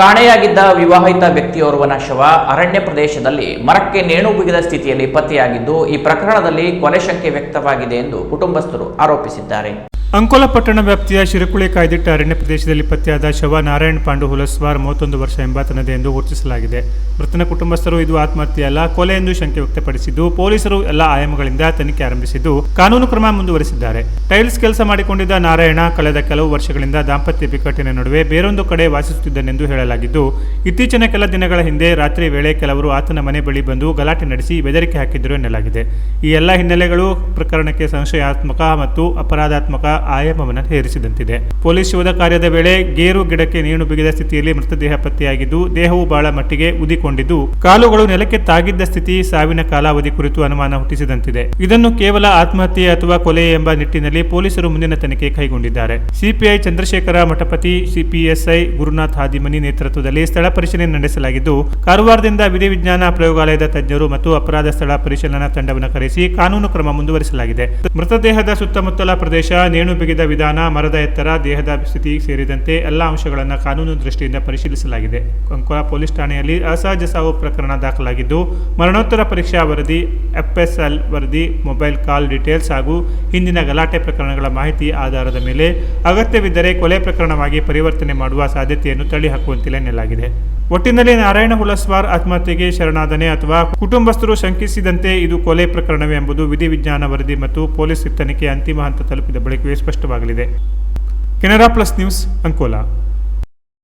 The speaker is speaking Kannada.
ಕಾಣೆಯಾಗಿದ್ದ ವಿವಾಹಿತ ವ್ಯಕ್ತಿಯೋರ್ವನ ಶವ ಅರಣ್ಯ ಪ್ರದೇಶದಲ್ಲಿ ಮರಕ್ಕೆ ನೇಣು ಬಿಗಿದ ಸ್ಥಿತಿಯಲ್ಲಿ ಪತ್ತೆಯಾಗಿದ್ದು, ಈ ಪ್ರಕರಣದಲ್ಲಿ ಕೊಲೆ ಶಂಕೆ ವ್ಯಕ್ತವಾಗಿದೆ ಎಂದು ಕುಟುಂಬಸ್ಥರು ಆರೋಪಿಸಿದ್ದಾರೆ. ಅಂಕೋಲ ಪಟ್ಟಣ ವ್ಯಾಪ್ತಿಯ ಶಿರಕುಳಿ ಕಾಯ್ದಿಟ್ಟ ಅರಣ್ಯ ಪ್ರದೇಶದಲ್ಲಿ ಪತ್ತೆಯಾದ ಶವ ನಾರಾಯಣ್ ಪಾಂಡು ಹುಲಸ್ವಾರ್ ಮೂವತ್ತೊಂದು ವರ್ಷ ಎಂಬಾತನದೇ ಎಂದು ಗುರುತಿಸಲಾಗಿದೆ. ಮೃತನ ಕುಟುಂಬಸ್ಥರು ಇದು ಆತ್ಮಹತ್ಯೆಯಲ್ಲ ಕೊಲೆ ಎಂದು ಶಂಕೆ ವ್ಯಕ್ತಪಡಿಸಿದ್ದು, ಪೊಲೀಸರು ಎಲ್ಲ ಆಯಾಮಗಳಿಂದ ತನಿಖೆ ಆರಂಭಿಸಿದ್ದು, ಕಾನೂನು ಕ್ರಮ ಮುಂದುವರೆಸಿದ್ದಾರೆ. ಟೈಲ್ಸ್ ಕೆಲಸ ಮಾಡಿಕೊಂಡಿದ್ದ ನಾರಾಯಣ ಕಳೆದ ಕೆಲವು ವರ್ಷಗಳಿಂದ ದಾಂಪತ್ಯ ಬಿಕ್ಕಟ್ಟಿನ ನಡುವೆ ಬೇರೊಂದು ಕಡೆ ವಾಸಿಸುತ್ತಿದ್ದನೆಂದು ಹೇಳಲಾಗಿದ್ದು, ಇತ್ತೀಚಿನ ಕೆಲ ದಿನಗಳ ಹಿಂದೆ ರಾತ್ರಿ ವೇಳೆ ಕೆಲವರು ಆತನ ಮನೆ ಬಳಿ ಬಂದು ಗಲಾಟೆ ನಡೆಸಿ ಬೆದರಿಕೆ ಹಾಕಿದ್ದರು ಎನ್ನಲಾಗಿದೆ. ಈ ಎಲ್ಲ ಹಿನ್ನೆಲೆಗಳು ಪ್ರಕರಣಕ್ಕೆ ಸಂಶಯಾತ್ಮಕ ಮತ್ತು ಅಪರಾಧಾತ್ಮಕ ಆಯಾಮವನ್ನು ಸೇರಿಸಿದಂತಿದೆ ಪೊಲೀಸ್ ಶೋಧ ಕಾರ್ಯದ ವೇಳೆ ಗೇರು ಗಿಡಕ್ಕೆ ನೇಣು ಬಿಗಿದ ಸ್ಥಿತಿಯಲ್ಲಿ ಮೃತದೇಹ ಪತ್ತೆಯಾಗಿದ್ದು, ದೇಹವು ಬಹಳ ಮಟ್ಟಿಗೆ ಉದಿಕೊಂಡಿದ್ದು, ಕಾಲುಗಳು ನೆಲಕ್ಕೆ ತಾಗಿದ್ದ ಸ್ಥಿತಿ ಸಾವಿನ ಕಾಲಾವಧಿ ಕುರಿತು ಅನುಮಾನ ಹುಟ್ಟಿಸಿದಂತಿದೆ. ಇದನ್ನು ಕೇವಲ ಆತ್ಮಹತ್ಯೆ ಅಥವಾ ಕೊಲೆ ಎಂಬ ನಿಟ್ಟಿನಲ್ಲಿ ಪೊಲೀಸರು ಮುಂದಿನ ತನಿಖೆ ಕೈಗೊಂಡಿದ್ದಾರೆ. ಸಿಪಿಐ ಚಂದ್ರಶೇಖರ ಮಠಪತಿ, ಸಿಪಿಎಸ್ಐ ಗುರುನಾಥ್ ಹಾದಿಮನಿ ನೇತೃತ್ವದಲ್ಲಿ ಸ್ಥಳ ಪರಿಶೀಲನೆ ನಡೆಸಲಾಗಿದ್ದು, ಕಾರವಾರದಿಂದ ವಿಧಿವಿಜ್ಞಾನ ಪ್ರಯೋಗಾಲಯದ ತಜ್ಞರು ಮತ್ತು ಅಪರಾಧ ಸ್ಥಳ ಪರಿಶೀಲನಾ ತಂಡವನ್ನು ಕರೆಸಿ ಕಾನೂನು ಕ್ರಮ ಮುಂದುವರಿಸಲಾಗಿದೆ. ಮೃತದೇಹದ ಸುತ್ತಮುತ್ತಲ ಪ್ರದೇಶ, ನೇಣು ಬಿಗಿದ ವಿಧಾನ, ಮರದ ಎತ್ತರ, ದೇಹದ ಸ್ಥಿತಿ ಸೇರಿದಂತೆ ಎಲ್ಲ ಅಂಶಗಳನ್ನು ಕಾನೂನು ದೃಷ್ಟಿಯಿಂದ ಪರಿಶೀಲಿಸಲಾಗಿದೆ. ಅಂಕೋಲ ಪೊಲೀಸ್ ಠಾಣೆಯಲ್ಲಿ ಅಸಹಜ ಸಾವು ಪ್ರಕರಣ ದಾಖಲಾಗಿದ್ದು, ಮರಣೋತ್ತರ ಪರೀಕ್ಷಾ ವರದಿ, ಎಫ್ಎಸ್ಎಲ್ ವರದಿ, ಮೊಬೈಲ್ ಕಾಲ್ ಡೀಟೇಲ್ಸ್ ಹಾಗೂ ಹಿಂದಿನ ಗಲಾಟೆ ಪ್ರಕರಣಗಳ ಮಾಹಿತಿ ಆಧಾರದ ಮೇಲೆ ಅಗತ್ಯವಿದ್ದರೆ ಕೊಲೆ ಪ್ರಕರಣವಾಗಿ ಪರಿವರ್ತನೆ ಮಾಡುವ ಸಾಧ್ಯತೆಯನ್ನು ತಳ್ಳಿಹಾಕುವಂತಿಲ್ಲ ಎನ್ನಲಾಗಿದೆ. ಒಟ್ಟಿನಲ್ಲಿ ನಾರಾಯಣ ಹುಲಸ್ವಾರ್ ಆತ್ಮಹತ್ಯೆಗೆ ಶರಣಾದನೆ ಅಥವಾ ಕುಟುಂಬಸ್ಥರು ಶಂಕಿಸಿದಂತೆ ಇದು ಕೊಲೆ ಪ್ರಕರಣವೇ ಎಂಬುದು ವಿಧಿವಿಜ್ಞಾನ ವರದಿ ಮತ್ತು ಪೊಲೀಸ್ ತನಿಖೆ ಅಂತಿಮ ಹಂತ ತಲುಪಿದ ಬಳಿಕವೇ ಸ್ಪಷ್ಟವಾಗಲಿದೆ. Canara plus news Ankola.